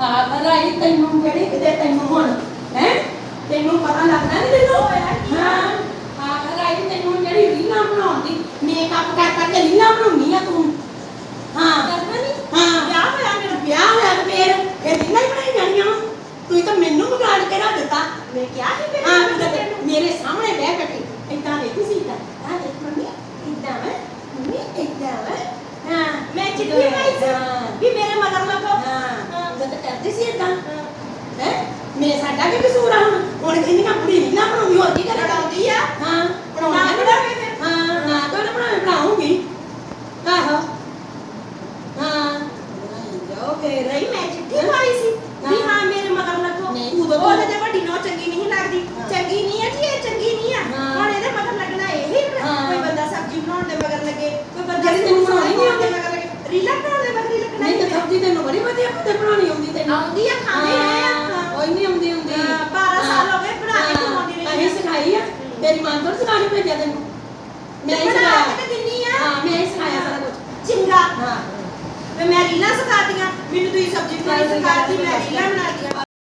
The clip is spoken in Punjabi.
ਆ ਭਲਾਈ ਤੈਨੂੰ ਜਿਹੜੀ ਕਿਤੇ ਤੈਨੂੰ ਹੁਣ ਹੈ ਤੈਨੂੰ ਪਤਾ ਲੱਗਦਾ ਨਹੀਂ ਤੈਨੂੰ ਹਾਂ ਆ ਭਲਾਈ ਤੈਨੂੰ ਜਿਹੜੀ ਰੀਲਾਂ ਬਣਾਉਂਦੀ ਮੇਕਅਪ ਕਰ ਕਰਕੇ ਰੀਲਾਂ ਬਣਾਉਣੀ ਆ ਤੂੰ ਹਾਂ ਕਰਨਾ ਨਹੀਂ ਹਾਂ ਵਿਆਹ ਹੋਇਆ ਮੇਰਾ ਵਿਆਹ ਹੋਇਆ ਤੇ ਫੇਰ ਇਹ ਰੀਲਾਂ ਹੀ ਬਣਾਈ ਜਾਣੀਆਂ ਵਾਂ। ਤੂੰ ਤਾਂ ਮੈਨੂੰ ਵਿਗਾੜ ਕੇ ਰੱਖ ਦਿੱਤਾ ਮੈਂ ਕਿਹਾ ਸੀ ਮੇਰੇ ਹਾਂ ਨਾਲ ਤੂੰ ਤਾਂ ਤੈਨੂੰ ਮੇਰੇ ਸਾਹਮਣੇ ਬਹਿ ਕੇ ਇਦਾਂ ਦੇਖੀ ਸੀ ਇਦਾਂ ਆ ਦੇਖ ਮੰਮੀ ਇਦਾਂ ਵਾ ਮੰਮੀ ਇਦਾਂ ਵਾ ਹਾਂ ਮੈਂ ਚਿੱਠੀ ਪਾਈ ਸੀ ਹਾਂ ਵੀ ਮੇਰੇ ਮਗਰ ਲੱਗੋ ਹਾਂ ਉਹ ਤਾਂ ਕਰਦੀ ਸੀ ਇਦਾਂ ਹੈ? ਮੈਂ ਸਾਡਾ ਕੀ ਕਸੂਰ ਆ ਹੁਣ? ਹੁਣ ਕਹਿੰਦੀਆਂ ਕੁੜੀ ਨਹੀਂ ਨਾ ਬਣਾਉਂਦੀ ਹੋਰ ਕੀ ਕਰਾਂ? ਲੜਾਉਂਦੀ ਆ? ਹਾਂ। ਨਾ ਬਣਾਉਣੀ ਬਣਾਵੇ ਫਿਰ ਹਾਂ ਨਾ ਤਾਂ ਉਹਨੇ ਬਣਾਉਣੀ ਬਣਾਉਂਗੀ। ਆਹੋ। ਹਾਂ। ਜਾਓ ਫੇਰ। ਨਹੀਂ ਮੈਂ ਚਿੱਠੀ ਪਾਈ ਸੀ। ਵੀ ਹਾਂ। ਮੇਰੇ ਮਗਰ ਲੱਗੋ। ਉਦੋਂ ਉਹਦੇ ਤੇ ਵੱਡੀ ਨੋ ਚੰਗੀ ਨਹੀਂ ਲੱਗਦੀ ਹਾਂ। ਚੰਗੀ ਨਹੀਂ ਹੈ ਜੀ ਇਹ ਚੰਗੀ ਨਹੀਂ ਆ ਹਾਂ। ਹੁਣ ਇਹਦੇ ਮਗਰ ਲੱਗਣਾ ਇਹ ਹੀ ਹਾਂ। ਕੋਈ ਬੰਦਾ ਸਬਜ਼ੀ ਬਣਾਉਣ ਦੇ ਮਗਰ ਲੱਗੇ ਕੋਈ ਬੰਦਾ ਜਿਹੜੀ ਤੈਨੂੰ ਬਣਾਉਣੀ ਨਹੀਂ ਦੇ ਮਗਰ ਲੱਗੇ ਰੀਲਾ ਬਣਾਉਣ ਦੇ ਮਗਰ ਹੀ ਲੱਗਣਾ ਹੀ ਸਬਜ਼ੀ ਤੈਨੂੰ ਬੜੀ ਵਧੀਆ ਪਤਾ ਬਣਾਉਣੀ ਆਉਂਦੀ ਤੈਨੂੰ। ਆਉਂਦੀ ਆ ਖਾਣੇ ਹੈ ਕੋਈ ਨਹੀਂ ਆਉਂਦੀ ਹੁੰਦੀ ਹਾਂ, ਬਾਰਾਂ ਸਾਲ ਹੋ ਗਏ ਬਣਾ ਕੇ ਖਵਾਉਂਦੀ ਰਹੀ ਅਸੀਂ ਸਿਖਾਈ ਆ। ਤੇਰੀ ਮਾਂ ਤੋਂ ਸਿਖਾਣੀ ਭੇਜਿਆ ਤੈਨੂੰ। ਮੈਂ ਹੀ ਬਣਾ ਸਿਖਾਇਆ। ਕੇ ਤੇ ਦਿੰਨੀ ਆ। ਹਾਂ ਮੈਂ ਹੀ ਸਿਖਾਇਆ ਸਾਰਾ ਕੁਝ ਚੰਗਾ। ਹਾਂ। ਮੈਂ ਮੈਂ ਰੀਲਾਂ ਸਿਖਾਤੀਆਂ। ਮੈਨੂੰ ਤੁਸੀਂ ਸਬਜ਼ੀ ਬਣਾਉਣੀ ਸਿਖਾਤੀ ਮੈਂ ਰੀਲਾਂ ਬਣਾਤੀਆਂ